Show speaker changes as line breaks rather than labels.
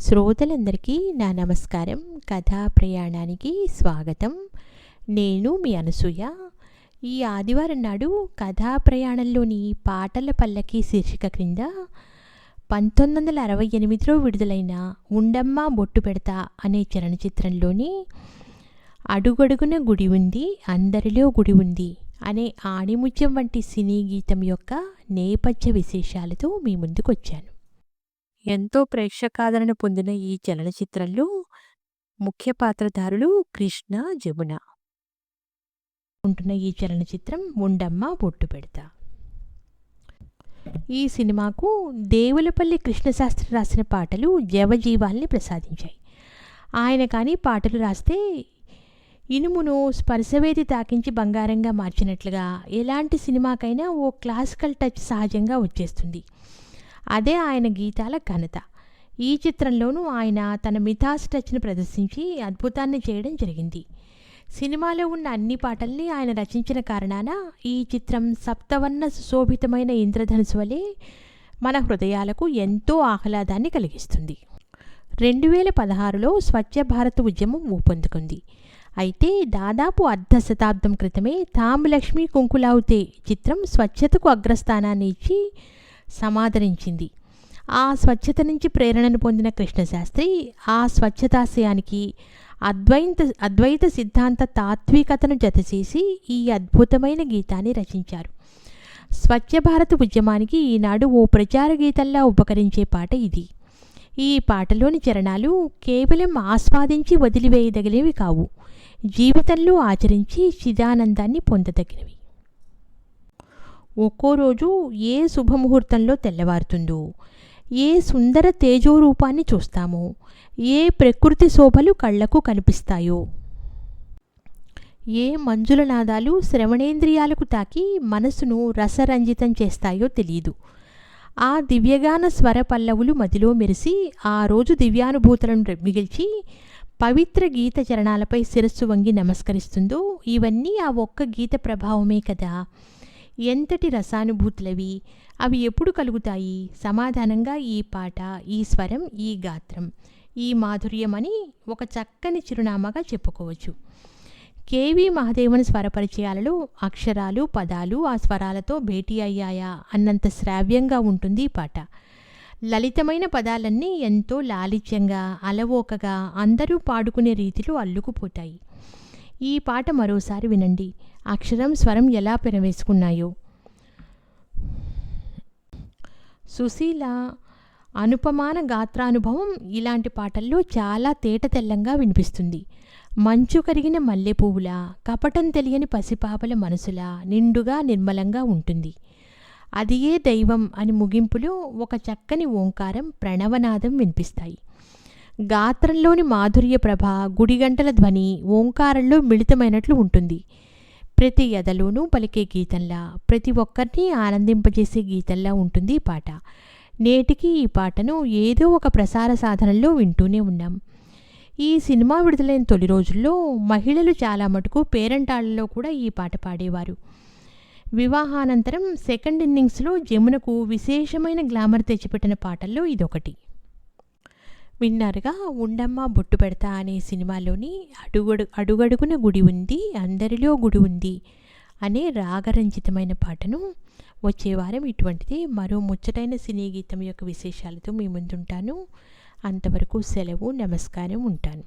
శ్రోతలందరికీ నా నమస్కారం. కథా ప్రయాణానికి స్వాగతం. నేను మీ అనసూయ. ఈ ఆదివారం నాడు కథా ప్రయాణంలోని పాటల పల్లకి శీర్షిక క్రింద పంతొమ్మిది వందల అరవై ఎనిమిదిలో విడుదలైన ఉండమ్మ బొట్టు పెడతా అనే చలనచిత్రంలోని అడుగడుగున గుడి ఉంది అందరిలో గుడి ఉంది అనే ఆణిముత్యం వంటి సినీ గీతం యొక్క నేపథ్య విశేషాలతో మీ ముందుకు వచ్చాను ఎంతో ప్రేక్షకాదరణ పొందిన ఈ చలనచిత్రంలో ముఖ్య పాత్రధారులు కృష్ణ జమున. ఉంటున్న ఈ చలనచిత్రం ఉండమ్మ బొట్టు పెడతా. ఈ సినిమాకు దేవులపల్లి కృష్ణశాస్త్రి రాసిన పాటలు జవజీవాల్ని ప్రసాదించాయి. ఆయన కానీ పాటలు రాస్తే ఇనుమును స్పర్శవేది తాకించి బంగారంగా మార్చినట్లుగా ఎలాంటి సినిమాకైనా ఓ క్లాసికల్ టచ్ సహజంగా వచ్చేస్తుంది. అదే ఆయన గీతాల ఘనత. ఈ చిత్రంలోనూ ఆయన తన మిథాస్ టచ్ను ప్రదర్శించి అద్భుతాన్ని చేయడం జరిగింది. సినిమాలో ఉన్న అన్ని పాటల్ని ఆయన రచించిన కారణాన ఈ చిత్రం సప్తవర్ణ సుశోభితమైన ఇంద్రధనుసు వలె మన హృదయాలకు ఎంతో ఆహ్లాదాన్ని కలిగిస్తుంది. రెండు వేల పదహారులో స్వచ్ఛ భారత్ ఉద్యమం ఊపందుకుంది. అయితే దాదాపు అర్ధ శతాబ్దం క్రితమే తాంబలక్ష్మి కుంకులావుతే చిత్రం స్వచ్ఛతకు అగ్రస్థానాన్ని ఇచ్చి సమాదరించింది. ఆ స్వచ్ఛత నుంచి ప్రేరణను పొందిన కృష్ణశాస్త్రి ఆ స్వచ్ఛతాశయానికి అద్వైత అద్వైత సిద్ధాంత తాత్వికతను జతచేసి ఈ అద్భుతమైన గీతాన్ని రచించారు. స్వచ్ఛ భారత్ ఉద్యమానికి ఈనాడు ఓ ప్రచార గీతంలా ఉపకరించే పాట ఇది. ఈ పాటలోని చరణాలు కేవలం ఆస్వాదించి వదిలివేయదగినవి కావు. జీవితంలో ఆచరించి చిదానందాన్ని పొందదగినవి. ఒక్కో రోజు ఏ శుభముహూర్తంలో తెల్లవారుతుందో ఏ సుందర తేజోరూపాన్ని చూస్తామో ఏ ప్రకృతి శోభలు కళ్ళకు కనిపిస్తాయో. ఏ మంజుల నాదాలు శ్రవణేంద్రియాలకు తాకి మనసును రసరంజితం చేస్తాయో తెలియదు. ఆ దివ్యగాన స్వర పల్లవులు మదిలో మెరిసి ఆ రోజు దివ్యానుభూతులను మిగిల్చి పవిత్ర గీత చరణాలపై శిరస్సు వంగి నమస్కరిస్తుందో ఇవన్నీ ఆ ఒక్క గీత ప్రభావమే కదా. ఎంతటి రసానుభూతులవి అవి ఎప్పుడు కలుగుతాయి? సమాధానంగా ఈ పాట ఈ స్వరం ఈ గాత్రం ఈ మాధుర్యం అని ఒక చక్కని చిరునామాగా చెప్పుకోవచ్చు. కేవి మహాదేవన్ స్వరపరిచయాలలో అక్షరాలు పదాలు ఆ స్వరాలతో భేటీ అయ్యాయా అన్నంత శ్రావ్యంగా ఉంటుంది ఈ పాట. లలితమైన పదాలన్నీ ఎంతో లాలిత్యంగా అలవోకగా అందరూ పాడుకునే రీతిలో అల్లుకుపోతాయి. ఈ పాట మరోసారి వినండి. అక్షరం స్వరం ఎలా పెనవేసుకున్నాయో సుశీల అనుపమాన గాత్రానుభవం ఇలాంటి పాటల్లో చాలా తేట తెల్లంగా వినిపిస్తుంది. మంచు కరిగిన మల్లెపువ్వుల కపటం తెలియని పసిపాపల మనసుల నిండుగా నిర్మలంగా ఉంటుంది. అది ఏ దైవం అని ముగింపులో ఒక చక్కని ఓంకారం ప్రణవనాదం వినిపిస్తాయి. గాత్రంలోని మాధుర్య ప్రభ గుడిగంటల ధ్వని ఓంకారంలో మిళితమైనట్లు ఉంటుంది. ప్రతి ఎదలోనూ పలికే గీతంలా ప్రతి ఒక్కరిని ఆనందింపజేసే గీతంలా ఉంటుంది ఈ పాట. నేటికి ఈ పాటను ఏదో ఒక ప్రసార సాధనంలో వింటూనే ఉన్నాం. ఈ సినిమా విడుదలైన తొలి రోజుల్లో మహిళలు చాలా మటుకు పేరంటాళ్ళలో కూడా ఈ పాట పాడేవారు. వివాహానంతరం సెకండ్ ఇన్నింగ్స్లో జమునకు విశేషమైన గ్లామర్ తెచ్చిపెట్టిన పాటల్లో ఇదొకటి. విన్నారుగా ఉండమ్మ బొట్టు పెడతా అనే సినిమాలోని అడుగడు అడుగడుగున గుడి ఉంది అందరిలో గుడి ఉంది అనే రాగరంజితమైన పాటను వచ్చే వారం ఇటువంటిది మరో ముచ్చటైన సినీ గీతం యొక్క విశేషాలతో మీ ముందుంటాను. అంతవరకు సెలవు నమస్కారం ఉంటాను.